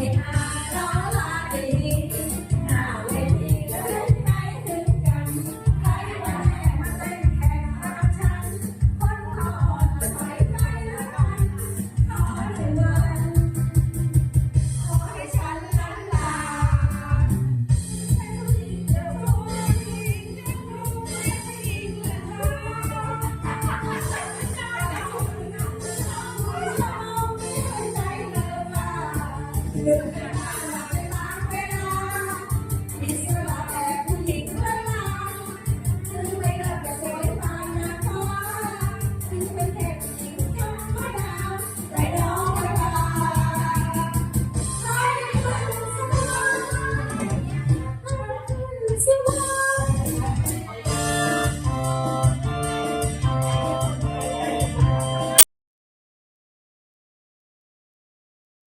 ให้นอาร้อ Obrigada.